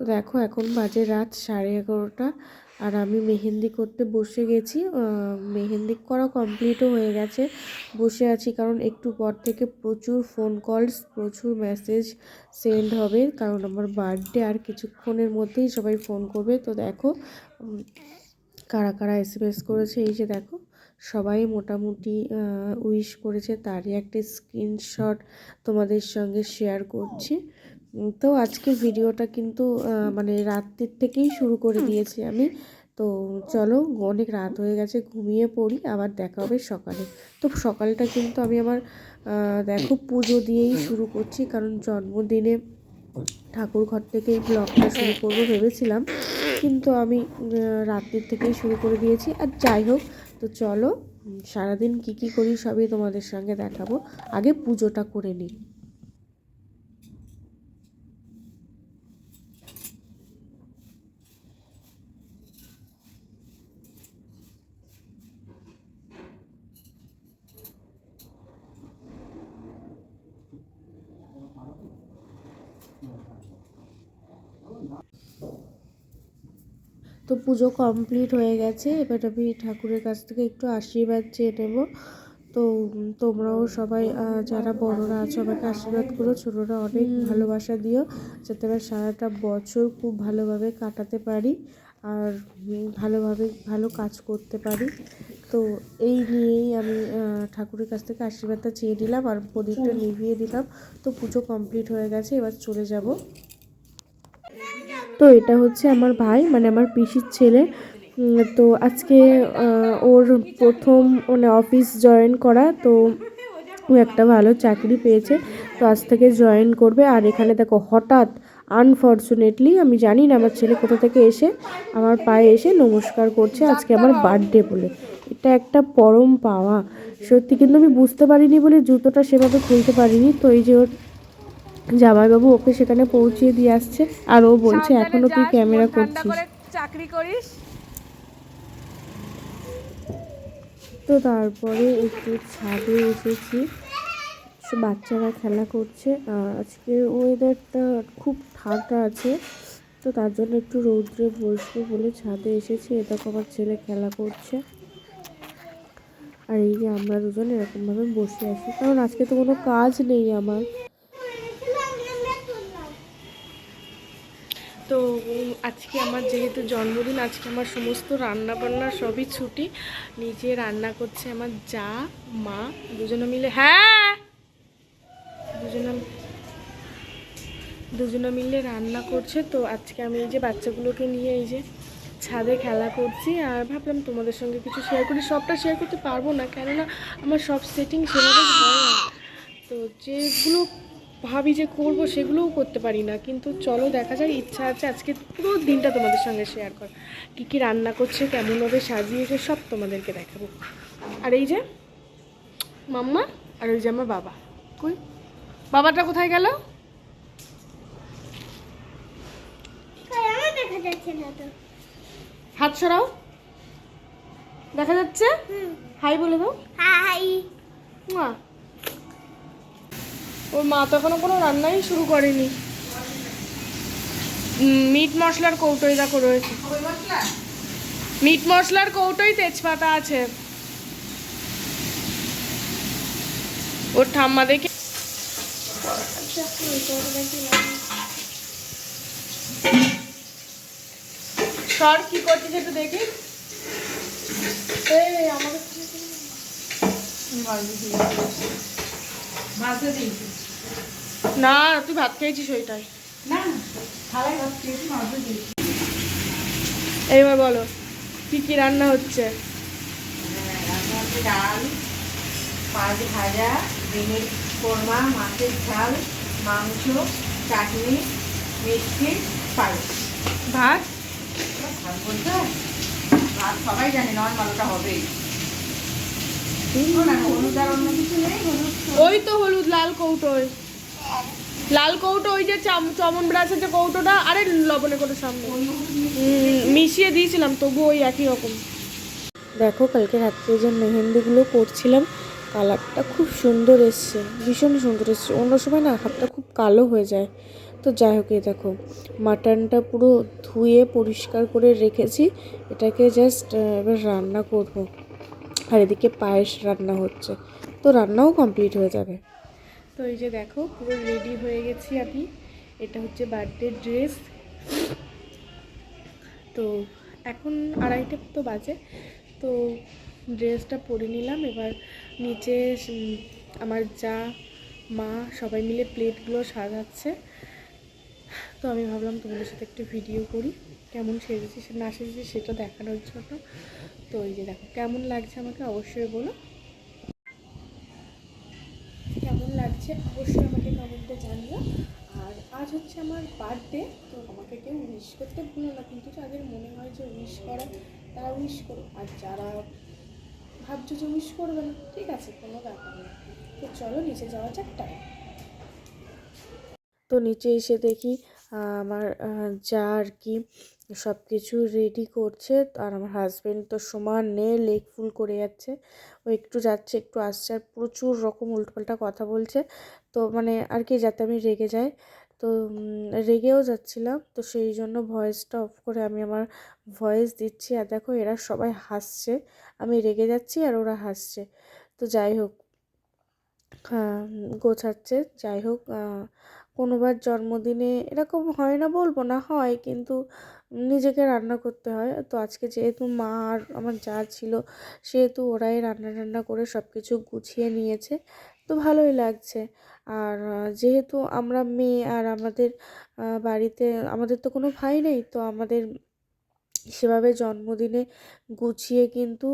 তো দেখো, এখন বাজে রাত সাড়ে এগারোটা আর আমি মেহেন্দি করতে বসে গেছি। মেহেন্দি করা কমপ্লিটও হয়ে গেছে। বসে আছি কারণ একটু পর থেকে প্রচুর ফোন কলস প্রচুর মেসেজ সেন্ড হবে কারণ আমার বার্থডে আর কিছুক্ষণের মধ্যেই সবাই ফোন করবে। তো দেখো কারা কারা এস এম এস করেছে এই যে দেখো, সবাই মোটামুটি উইশ করেছে। তারই একটা স্ক্রিনশট তোমাদের সঙ্গে শেয়ার করছি। তো আজকের ভিডিওটা কিন্তু মানে রাত্রির থেকেই শুরু করে দিয়েছি আমি। তো চলো অনেক রাত হয়ে গেছে ঘুমিয়ে পড়ি আবার দেখা হবে সকালে। তো সকালটা কিন্তু আমি আমার দেখো পুজো দিয়েই শুরু করছি কারণ জন্মদিনে ঠাকুর ঘর থেকে এই ব্লগটা শুরু করব ভেবেছিলাম। কিন্তু আমি রাত্রির থেকেই শুরু করে দিয়েছি। আর যাই হোক তো চলো সারাদিন কি কি করি সবই তোমাদের সঙ্গে দেখাবো। আগে পুজোটা করে নিই তো পুজো কমপ্লিট হয়ে গেছে এবার আমি ঠাকুরের কাছ থেকে একটু আশীর্বাদ চেয়ে নেব। তো তোমরাও সবাই যারা বড়রা আছো আমাকে আশীর্বাদ করো ছোটরা অনেক ভালোবাসা দিও যাতে আমি সারাটা বছর খুব ভালোভাবে কাটাতে পারি আর ভালোভাবে ভালো কাজ করতে পারি। তো এই নিয়েই আমি ঠাকুরের কাছ থেকে আশীর্বাদটা চেয়ে নিলাম আর প্রদীপটা নিভিয়ে দিলাম। তো পুজো কমপ্লিট হয়ে গেছে এবার চলে যাব। তো এটা হচ্ছে আমার ভাই মানে আমার পিসির ছেলে। তো আজকে ওর প্রথম মানে অফিস জয়েন করা, তো ও একটা ভালো চাকরি পেয়েছে। তো আজ থেকে জয়েন করবে। আর এখানে দেখো, হঠাৎ আনফর্চুনেটলি আমি জানি না আমার ছেলে কোথা থেকে এসে, আমার পায়ে এসে নমস্কার করছে আজকে আমার বার্থডে বলে। এটা একটা পরম পাওয়া। সত্যি কিন্তু আমি বুঝতে পারিনি বলে জুতোটা সেভাবে খুলতে পারিনি। তো এই যে ওর জামাইবাবু ওকে সেখানে পৌঁছিয়ে দিয়ে আসছে আর ও বলছে এখনও তুই ক্যামেরা করছিস? চাকরি করিস। তো তারপরে একটু ছাদে এসেছি। বাচ্চারা খেলা করছে। আর আজকের ওয়েদারটা খুব ঠান্ডা আছে। তো তার জন্য একটু রৌদ্রে বসবো বলে ছাদে এসেছি। এটা আমার ছেলে খেলা করছে। আর এই যে আমরা দুজন এরকমভাবে বসে আছি। কারণ আজকে তো কোনো কাজ নেই আমার। উম, আজকে আমার যেহেতু জন্মদিন আজকে আমার সমস্ত রান্না বান্না সবই ছুটি। নিজে রান্না করছে আমার যা মা দুজনে মিলে হ্যাঁ! দুজনে দুজনে মিলে রান্না করছে। তো আজকে আমি এই যে বাচ্চাগুলোকে নিয়ে এই যে ছাদে খেলা করছি আর ভাবলাম তোমাদের সঙ্গে কিছু শেয়ার করি। সবটা শেয়ার করতে পারব না কেননা আমার সব সেটিং সেভাবে হয় না। তো যেগুলো ভাবি যে করব সেগুলোও করতে পারি না। কিন্তু চলো দেখা যায় ইচ্ছা আছে আজকে পুরো দিনটা তোমাদের সঙ্গে শেয়ার কর কী কী রান্না করছে কেমনভাবে সাজিয়েছে সব তোমাদেরকে দেখাবো। আর এই যে মাম্মা আর ওই যে আমার বাবা। কই? বাবাটা কোথায় গেল? হাত সরাও। দেখা যাচ্ছে? হাই বলে দাও। হাই মা। ওর মা তো এখনও কোনো রান্নাই শুরু করেনি। মিট মশলার কৌটোই দেখো রয়েছে। মিট মশলার কৌটোই তেজপাতা আছে। ওর ঠাম্মা দেখে সর কি করছিস একটু দেখি। আমাকে না তুই ভাত খেয়েছিস ওইটাই। এইবার বলো কি কি রান্না হচ্ছে? ডাল পাঁচ ভাজা ডিমের কোরমা মাছের ঝাল মাংস চাটনি মিষ্টি পায়েস। ভাত? ভাত বলতে ভাত সবাই জানে নর্মাল ওটা হবেই না, হলুদ আর অন্য কিছু নেই হলুদ ওই তো হলুদ, লাল কৌটোয় লাল কৌটো, ওই যে চমন ব্রাশের যে কৌটোটা, আরে লবণে করে সামনে। মিশিয়ে দিয়েছিলাম তবু ওই একই রকম। দেখো, কালকে রাত্রে যে মেহেন্দিগুলো করছিলাম, কালারটা খুব সুন্দর এসছে, ভীষণ সুন্দর এসছে। অন্য সময় না, হাতটা খুব কালো হয়ে যায়। তো যাই হোক, এই দেখো, মাটনটা পুরো ধুয়ে পরিষ্কার করে রেখেছি। এটাকে জাস্ট এবার রান্না করব। আর এদিকে পায়েস রান্না হচ্ছে। তো রান্নাও কমপ্লিট হয়ে যাবে। তো এই যে দেখো, পুরো রেডি হয়ে গেছি আমি। এটা হচ্ছে বার্থডে ড্রেস তো এখন আড়াইটে তো বাজে। তো ড্রেসটা পরে নিলাম। এবার নিচে আমার যা মা সবাই মিলে প্লেটগুলো সাজাচ্ছে। তো আমি ভাবলাম তোমাদের সাথে একটু ভিডিও করি। কেমন সেজেছি সে না সেজেছি সেটা দেখানোর জন্য। তো এই যে দেখো, কেমন লাগছে আমাকে অবশ্যই বলো। কেমন লাগছে অবশ্যই আমাকে কমেন্টে জানিও। আর আজ হচ্ছে আমার বার্থডে তো আমাকে কেউ উইশ করতে ভুলো না, কিন্তু যাদের মনে হয় যে উইশ করা, তারা উইশ করো। আর যারা ভাবছ যে উইশ করবে না, ঠিক আছে, কোনো ব্যাপার না। তো চলো, নিচে যাওয়া যাক টাইম তো নিচে এসে দেখি আমার যা আর কি সব কিছু রেডি করছে। আর আমার হাজব্যান্ড তো সমান নে লেগ ফুল করে যাচ্ছে। ও একটু যাচ্ছে, একটু আসছে আর প্রচুর রকম উল্টোপাল্টা কথা বলছে। তো মানে আর কি যাতে আমি রেগে যাই। তো রেগেও যাচ্ছিলাম। তো সেই জন্য ভয়েসটা অফ করে আমি আমার ভয়েস দিচ্ছি। আর দেখো এরা সবাই হাসছে। আমি রেগে যাচ্ছি আর ওরা হাসছে। তো যাই হোক গোছাচ্ছে। যাই হোক কোনোবার জন্মদিনে এরকম হয় না বলব না, হয় কিন্তু নিজেকে রান্না করতে হয়। তো আজকে যেহেতু মা আর আমার যা ছিল সেহেতু ওরাই রান্না টান্না করে সব কিছু গুছিয়ে নিয়েছে, তো ভালোই লাগছে। আর যেহেতু আমরা মেয়ে আর আমাদের বাড়িতে, আমাদের তো কোনো ভাই নেই, তো আমাদের সেভাবে জন্মদিনে গুছিয়ে কিন্তু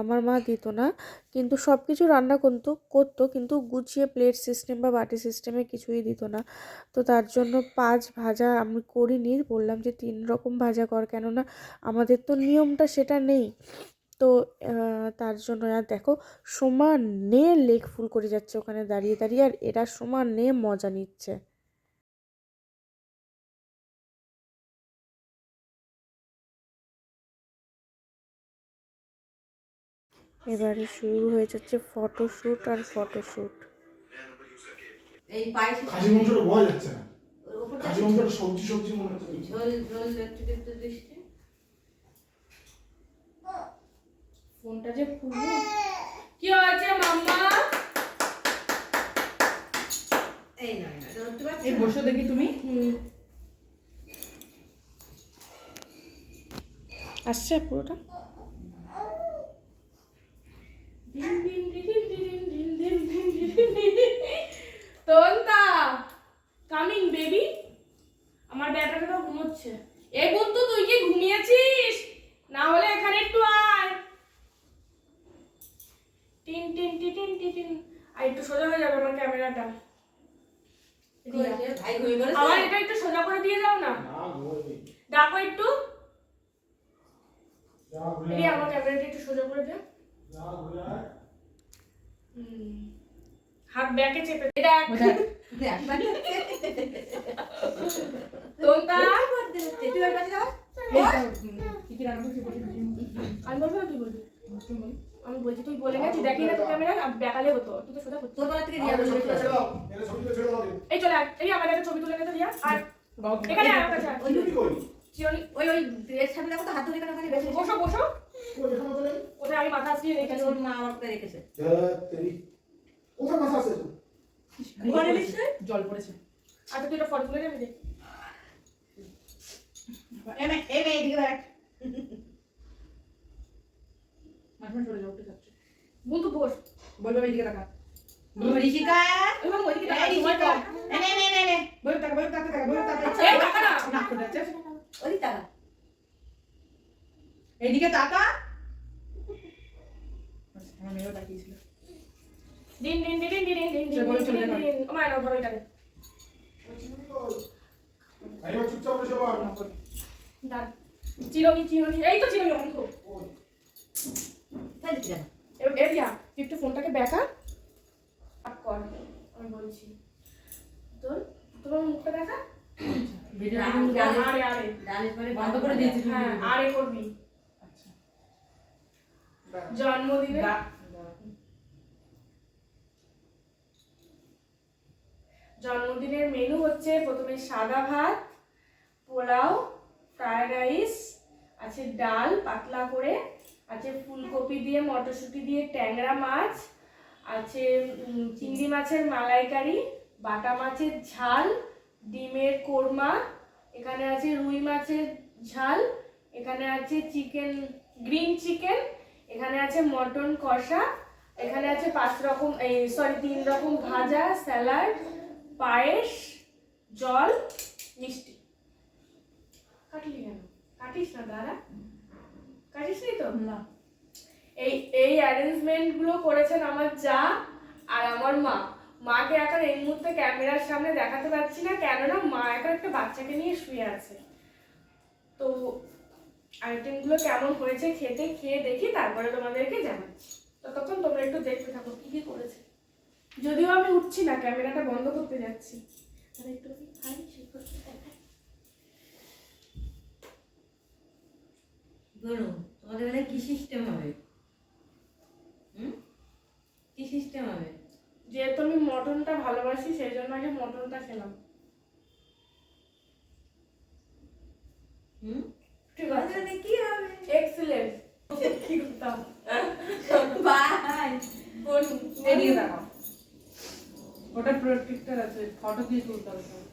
আমার মা দিত না। কিন্তু সব কিছু রান্না করতো করতো, কিন্তু গুছিয়ে প্লেট সিস্টেম বা বাটি সিস্টেমে কিছুই দিত না। তো তার জন্য পাঁচ ভাজা আমি করিনি, বললাম যে তিন রকম ভাজা কর, কেননা আমাদের তো নিয়মটা সেটা নেই। তো তার জন্য আর দেখো, সমান লেগ ফুল করে যাচ্ছে ওখানে দাঁড়িয়ে দাঁড়িয়ে, আর এরা সমান মজা নিচ্ছে। এবারে শুরু হয়ে যাচ্ছে ফটোশ্যুট আর ফটোশ্যুট এই পায়েস খাসি মাংসটা বোঝা যাচ্ছে না। খাসি মাংসটা সবজি সবজি মনে হচ্ছে। ঝোল ঝোল একটু একটু দৃষ্টি ফোনটা যে খুলবো কি হয়েছে মাম্মা? এই না না ধরতে পারছি এই? বসো দেখি তুমি। আসছে পুরোটা তোনতা কামিং বেবি আমার ব্যাটাটা তো ঘুমোচ্ছে এ বন্ধু তুই কি ঘুমিয়েছিস না হলে এখানে একটু আয় টিন টিন টিন টিন টিন টিন আর একটু সোজা হয়ে যাবে আমার ক্যামেরাটা কি হয়েছে? ভাই ঘুমিয়ে পড়েছে? আমার এটা একটু সোজা করে দিয়ে যাও না না ঘুমাইনি ডাকো একটু যা ঘুরে এই আমার ক্যামেরাটা একটু সোজা করে দে। হাত ব্যাকে চেপে দেখ। তুই কাছে যাও। আমি বলব না বলবি? আমি বলছি তুই বলে গেছি দেখি না তো ক্যামেরা ব্যাকালে হতো। তুই তো সোজা তোর বেলা থেকে। এই চলে এই আমার একটা ছবি তুলে নিতে দিয়া আর এখানে আমার কাছে? চিরনি ওই ওই এর সামনে দেখো তো হাত ধরে কেন ওখানে বেশি বসো বসো। ওদের আমি মাথা আসিয়ে রেখেছি। ওর মা আমার রেখেছে? কোথায় মাথা আছে? ঘরে নিচ্ছে জল পড়েছে। আচ্ছা তুই একটা ফটো তুলে নেবি এই মেয়ে, এদিকে দেখ। মাঝে মাঝে যাও উঠে বন্ধু বস। বলবে এইদিকে টাকা ঋষিকা ওইদিকে এই ঋষিকা নে নে নে নে নে বলবে টাকা বলবে টাকা টাকা বলবে টাকা এই টাকা না না করে যাচ্ছে ওদিক তাকা এইদিকে টাকা আমার মেয়েও তাকিয়েছিল। দিন দিন দিন দিন দিন দিন দিন চল, দিন যাবে। দিন নাও ধরো এটাকে আমি চুপচাপ বসে বল। দাঁড়। চিরনি চিরনি এই তো চিরনি অঙ্ক। তাই দিচ্ছি এরিয়া তুই একটু ফোনটাকে ব্যাকা আপ কর আমি বলছি। তোর তোমার মুখটা দেখা। আরে আরে। বন্ধ করে দিয়েছি হ্যাঁ আরে করবি। জন্মদিনে? জন্মদিনের মেনু হচ্ছে প্রথমে সাদা ভাত পোলাও ফ্রায়েড রাইস আছে ডাল পাতলা করে আছে ফুলকপি দিয়ে মটরশুঁটি দিয়ে ট্যাংরা মাছ আছে চিংড়ি মাছের মালাইকারি বাটা মাছের ঝাল ডিমের কোরমা এখানে আছে রুই মাছের ঝাল এখানে আছে চিকেন গ্রিন চিকেন এখানে আছে মটন কষা এখানে আছে পাঁচ রকম এই সরি তিন রকম ভাজা স্যালাড পায়েস জল মিষ্টি। কাটলি কেন? কাটিস না দাদা কাটিস নি তো? না। এই এই অ্যারেঞ্জমেন্টগুলো করেছেন আমার যা আর আমার মা। মাকে এখন এই মুহূর্তে ক্যামেরার সামনে দেখাতে পারছি না কেননা মা এখন একটা বাচ্চাকে নিয়ে শুয়ে আছে। তো আইটেমগুলো কেমন হয়েছে খেতে খেয়ে দেখি তারপরে তোমাদেরকে জানাচ্ছি। ততক্ষণ তোমরা একটু দেখতে থাকো কি কি করেছে। যদিও আমি উঠছি না ক্যামেরাটা বন্ধ করতে যাচ্ছি। একটু খাই সেই করতে বলুন তোমাদের বেলায় কি সিস্টেম হবে? হুম? কি সিস্টেম হবে? যেহেতু আমি মটনটা ভালোবাসি সেই জন্য আগে মটনটা খেলাম। হুম ঠিক আছে তোমাদের কি হবে এক্সিলেন্ট কি করতাম বাই বলুন এদিকে দেখাও ওটা প্রোটেক্টর আছে ফটো দিয়ে তুলতে হবে সব।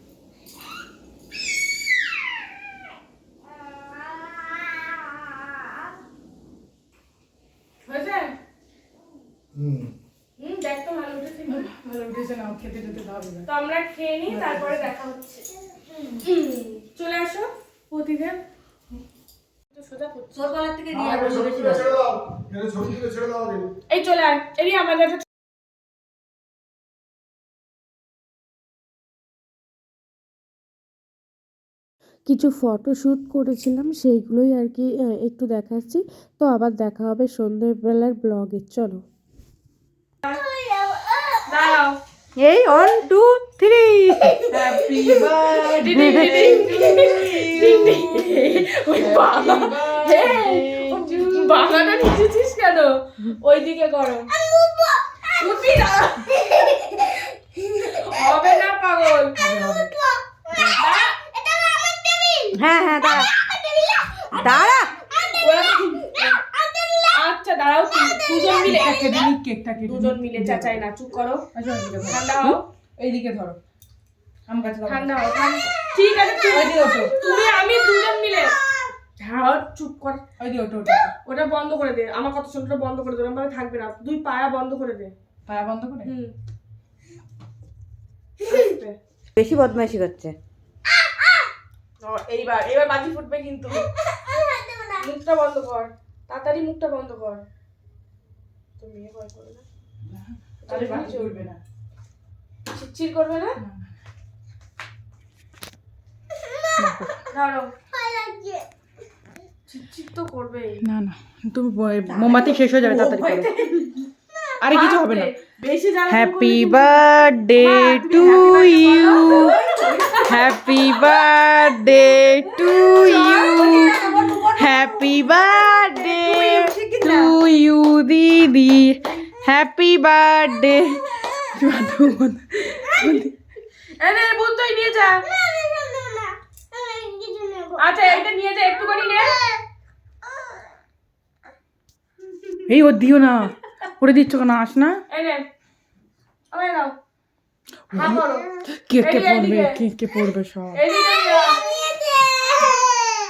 হয়েছে হুম হুম দেখ তো ভালো উঠেছে ভালো উঠেছে না খেতে টেতে তো আমরা খেয়ে নিই তারপরে দেখা হচ্ছে। হুম, চলে আসো। প্রতিদিন। তোর গলার থেকে নিয়ে আগে ছবি তুলে ছেড়ে দাও এখানে ছবি তুলে ছেড়ে দাও এই চলে আয় এরই আমাদের একটা কিছু ফটোশ্যুট করেছিলাম সেইগুলোই আর কি একটু দেখাচ্ছি। তো আবার দেখা হবে সন্ধ্যেবেলার ব্লগে চলো। এই ওয়ান টু থ্রি হ্যাপি ডিং, বাবা নিচেছিস কেন? ওইদিকে করো। উঠবি না। হবে না পাগল। হ্যাঁ হ্যাঁ দাঁড়া। দাঁড়া। আচ্ছা দাঁড়াও দুজন মিলে কেকটা কেটে দুজন মিলে চাচাই না চুপ করো। আচ্ছা ওইদিকে ধরো ঠান্ডা হও। এইদিকে ধরো। আম গাছ ঠান্ডা হও ঠিক আছে তুমি- ওইদিকে ওঠো। তুমি আমি দুজন মিলে হ্যাঁ চুপ কর। ওইদিকে ওঠো ওঠো ওটা ওটা। বন্ধ করে দে। আমার কথা শুনতে বন্ধ করে দে। ওরকম ভাবে থাকবে না। দুই পায়া বন্ধ করে দে। পায়া বন্ধ করে? হুম। বেশি বদমাইশি করছে। এইবার এবার বাজি ফুটবে কিন্তু। মুখটা বন্ধ কর। তাড়াতাড়ি মুখটা বন্ধ কর। তো মেয়ে ভয় করে না? তাহলে বাকি চলবে না। চিচ্চির করবে না? ধরো। তো করবেই। না না তুমি মোমবাতি শেষ হয়ে যাবে তাড়াতাড়ি করো। আরে কিছু হবে না। Happy birthday to you happy birthday to you happy birthday to you দিদি। হ্যাপি বার্থডে নিয়ে যা। আচ্ছা এটা নিয়ে যা একটুখানি নে। এই ও দিও না করে দিচ্ছ কেন আস না। এনে ওই নাও হা করো কে কে পড়বে কে কে পড়বে সব?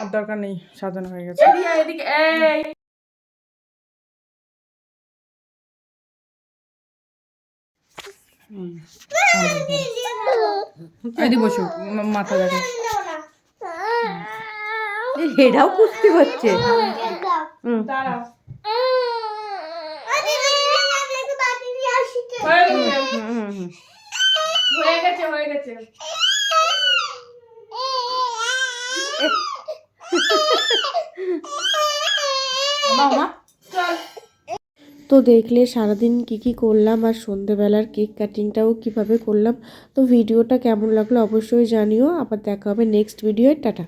আর দরকার নেই সাজানো হয়ে গেছে। এদিকে বসো মাথা দেখো। এটাও কুস্তি করছে। দাঁড়াও। তো দেখলে সারাদিন কি কি করলাম আর সন্ধেবেলার কেক কাটিংটাও কীভাবে করলাম। তো ভিডিওটা কেমন লাগল অবশ্যই জানিও। আবার দেখা হবে নেক্সট ভিডিওয় টাটা।